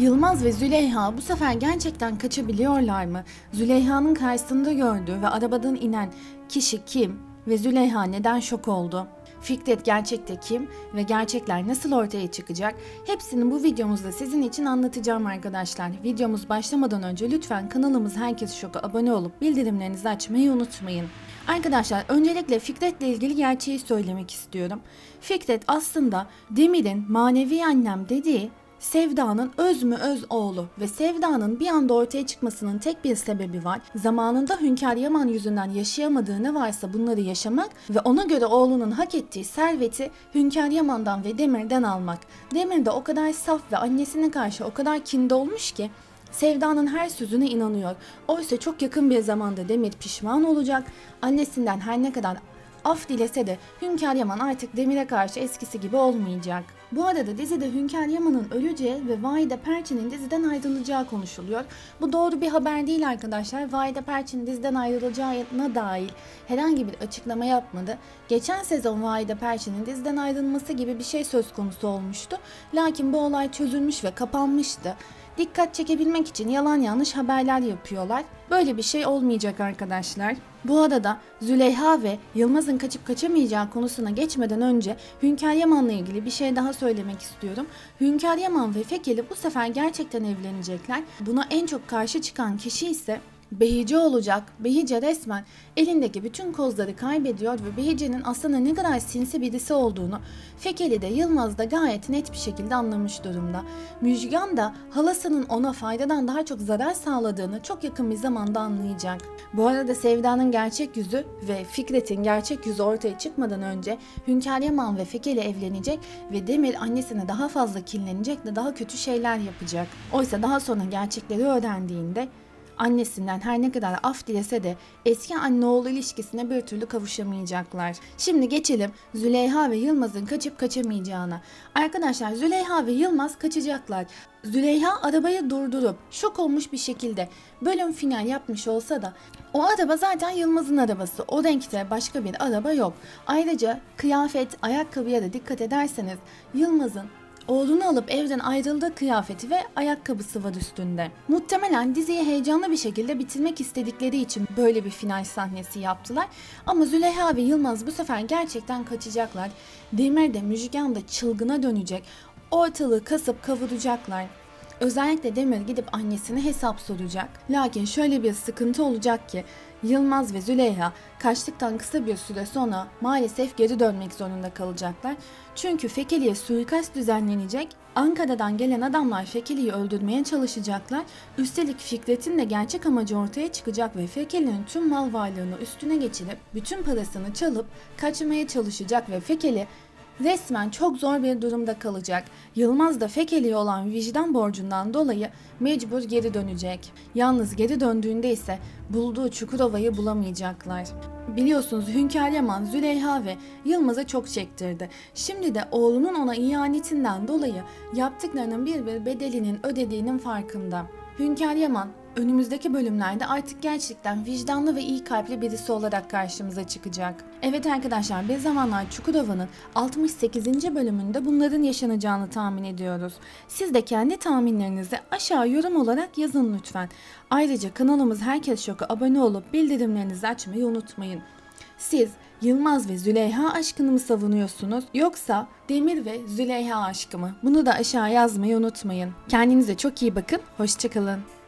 Yılmaz ve Züleyha bu sefer gerçekten kaçabiliyorlar mı? Züleyha'nın karşısında gördüğü ve arabadan inen kişi kim ve Züleyha neden şok oldu? Fikret gerçekte kim ve gerçekler nasıl ortaya çıkacak? Hepsini bu videomuzda sizin için anlatacağım arkadaşlar. Videomuz başlamadan önce lütfen kanalımız Herkes Şok'a abone olup bildirimlerinizi açmayı unutmayın. Arkadaşlar öncelikle Fikret'le ilgili gerçeği söylemek istiyorum. Fikret aslında Demir'in manevi annem dediği Sevda'nın öz mü öz oğlu ve Sevda'nın bir anda ortaya çıkmasının tek bir sebebi var. Zamanında Hünkar Yaman yüzünden yaşayamadığı ne varsa bunları yaşamak ve ona göre oğlunun hak ettiği serveti Hünkar Yaman'dan ve Demir'den almak. Demir de o kadar saf ve annesine karşı o kadar kinde olmuş ki Sevda'nın her sözüne inanıyor. Oysa çok yakın bir zamanda Demir pişman olacak. Annesinden her ne kadar af dilese de Hünkar Yaman artık Demir'e karşı eskisi gibi olmayacak. Bu arada dizide Hünkar Yaman'ın öleceği ve Vahide Perçin'in diziden ayrılacağı konuşuluyor. Bu doğru bir haber değil arkadaşlar. Vahide Perçin diziden ayrılacağına dair herhangi bir açıklama yapmadı. Geçen sezon Vahide Perçin'in diziden ayrılması gibi bir şey söz konusu olmuştu. Lakin bu olay çözülmüş ve kapanmıştı. Dikkat çekebilmek için yalan yanlış haberler yapıyorlar. Böyle bir şey olmayacak arkadaşlar. Bu arada Züleyha ve Yılmaz'ın kaçıp kaçamayacağı konusuna geçmeden önce Hünkar Yaman'la ilgili bir şey daha söylemek istiyorum. Hünkar Yaman ve Fekeli bu sefer gerçekten evlenecekler. Buna en çok karşı çıkan kişi ise Behice olacak. Behice resmen elindeki bütün kozları kaybediyor ve Behice'nin aslında ne kadar sinsi birisi olduğunu Fekeli de Yılmaz da gayet net bir şekilde anlamış durumda. Müjgan da halasının ona faydadan daha çok zarar sağladığını çok yakın bir zamanda anlayacak. Bu arada Sevda'nın gerçek yüzü ve Fikret'in gerçek yüzü ortaya çıkmadan önce Hünkar Yaman ve Fekeli evlenecek ve Demir annesine daha fazla kinlenecek de daha kötü şeyler yapacak. Oysa daha sonra gerçekleri öğrendiğinde annesinden her ne kadar af dilese de eski anne oğlu ilişkisine bir türlü kavuşamayacaklar. Şimdi geçelim Züleyha ve Yılmaz'ın kaçıp kaçamayacağına. Arkadaşlar Züleyha ve Yılmaz kaçacaklar. Züleyha arabayı durdurup şok olmuş bir şekilde bölüm final yapmış olsa da o araba zaten Yılmaz'ın arabası. O renkte başka bir araba yok. Ayrıca kıyafet, ayakkabıya da dikkat ederseniz Yılmaz'ın Oğlunu alıp evden ayrıldığı kıyafeti ve ayakkabısı var üstünde. Muhtemelen diziyi heyecanlı bir şekilde bitirmek istedikleri için böyle bir final sahnesi yaptılar. Ama Züleyha ve Yılmaz bu sefer gerçekten kaçacaklar. Demir de Müjgan da çılgına dönecek. Ortalığı kasıp kavuracaklar. Özellikle Demir gidip annesine hesap soracak. Lakin şöyle bir sıkıntı olacak ki Yılmaz ve Züleyha kaçtıktan kısa bir süre sonra maalesef geri dönmek zorunda kalacaklar. Çünkü Fekeli'ye suikast düzenlenecek. Ankara'dan gelen adamlar Fekeli'yi öldürmeye çalışacaklar. Üstelik Fikret'in de gerçek amacı ortaya çıkacak ve Fekeli'nin tüm mal varlığını üstüne geçirip bütün parasını çalıp kaçmaya çalışacak ve Fekeli resmen çok zor bir durumda kalacak. Yılmaz da Fekeli'ye olan vicdan borcundan dolayı mecbur geri dönecek. Yalnız geri döndüğünde ise bulduğu Çukurova'yı bulamayacaklar. Biliyorsunuz Hünkar Yaman, Züleyha ve Yılmaz'a çok çektirdi. Şimdi de oğlunun ona ihanetinden dolayı yaptıklarının bir bir bedelinin ödediğinin farkında. Hünkar Yaman önümüzdeki bölümlerde artık gerçekten vicdanlı ve iyi kalpli birisi olarak karşımıza çıkacak. Evet arkadaşlar bir zamanlar Çukurova'nın 68. bölümünde bunların yaşanacağını tahmin ediyoruz. Siz de kendi tahminlerinizi aşağı yorum olarak yazın lütfen. Ayrıca kanalımız Herkes Şok'a abone olup bildirimlerinizi açmayı unutmayın. Siz Yılmaz ve Züleyha aşkını mı savunuyorsunuz yoksa Demir ve Züleyha aşkı mı? Bunu da aşağı yazmayı unutmayın. Kendinize çok iyi bakın, hoşçakalın.